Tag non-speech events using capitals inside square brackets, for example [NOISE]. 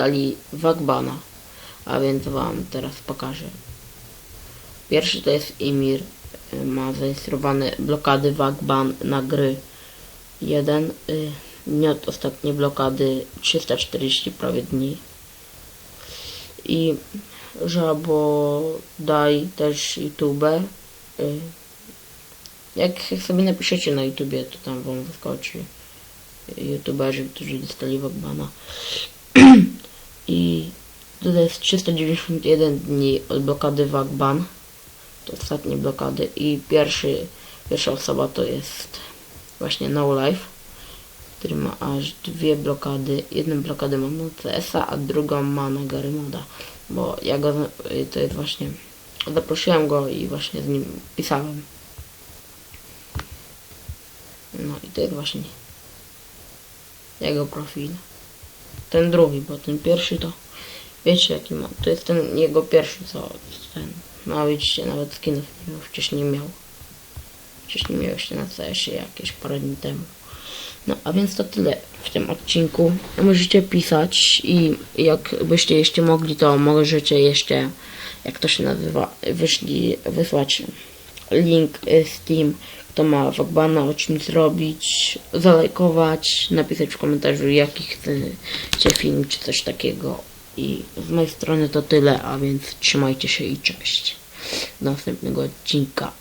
dostali Wagbana. A więc wam teraz pokażę. Pierwszy to jest Imir. Y, Ma zainstalowane blokady Wagban na gry 1. Y, Dni od ostatniej blokady 340 prawie dni. I Żabo daj też YouTube. Y, Jak sobie napiszecie na YouTubie, to tam wam wyskoczy youtuberzy, którzy dostali Wagbana. [CLEARS THROAT] Tutaj jest 391 dni od blokady Wagban. To ostatnie blokady. I pierwszy, pierwsza osoba to jest właśnie No Life, który ma aż dwie blokady. Jedną blokadę ma na CS-a, a drugą ma na Gary Moda. Bo ja go, to jest właśnie, zaprosiłem go i właśnie z nim pisałem. No i to jest właśnie jego profil. Ten drugi, bo ten pierwszy to wiecie jaki ma. To jest ten jego pierwszy, co ten. No widzicie, nawet skinów nie miał, wcześniej miał. Wcześniej miał jeszcze na CS-ie jakieś parę dni temu. No a więc to tyle w tym odcinku. Możecie pisać i jakbyście jeszcze mogli, to możecie jeszcze, jak to się nazywa, wyszli, wysłać link y, Steam, kto ma Wagbana, o czym zrobić, zalajkować, napisać w komentarzu jaki chcecie film czy coś takiego. I z mojej strony to tyle, a więc trzymajcie się i cześć. Do następnego odcinka.